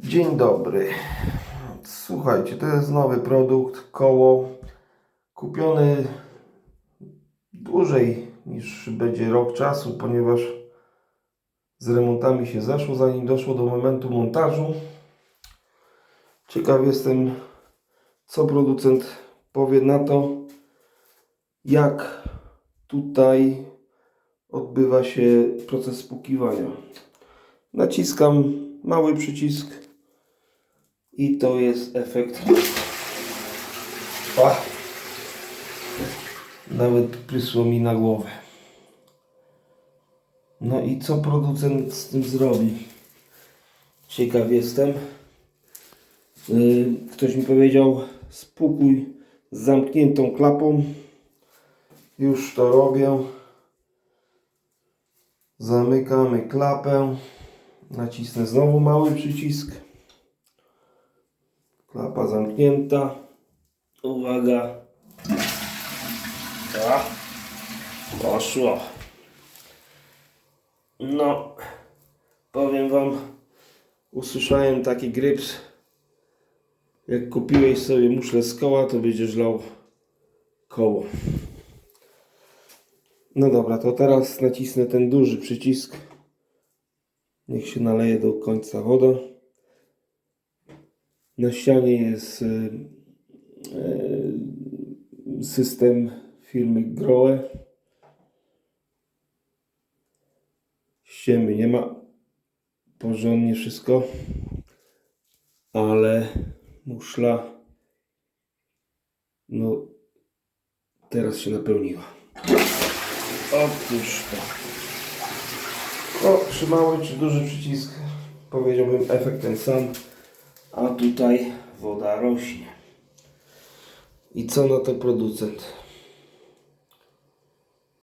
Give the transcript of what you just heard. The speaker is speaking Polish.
Dzień dobry. Słuchajcie, to jest nowy produkt, koło kupiony dłużej niż będzie rok czasu, ponieważ z remontami się zaszło, zanim doszło do momentu montażu. Ciekaw jestem, co producent powie na to, jak tutaj odbywa się proces spłukiwania. Naciskam mały przycisk i to jest efekt. O! Nawet prysło mi na głowę. No i co producent z tym zrobi? Ciekaw jestem. Yy, Ktoś mi powiedział spokój z zamkniętą klapą. Już to robię. Zamykamy klapę. Nacisnę znowu mały przycisk. Klapa zamknięta. Uwaga. A, poszło. No, powiem Wam, usłyszałem taki gryps. Jak kupiłeś sobie muszlę z koła, to będziesz lał koło. No dobra, to teraz nacisnę ten duży przycisk. Niech się naleje do końca woda. Na ścianie jest y, y, system firmy Groe. Ściemy nie ma. Porządnie wszystko. Ale muszla no teraz się napełniła. Otóż to. O, czy mały, czy duży przycisk, powiedziałbym efekt ten sam, a tutaj woda rośnie. I co na to producent?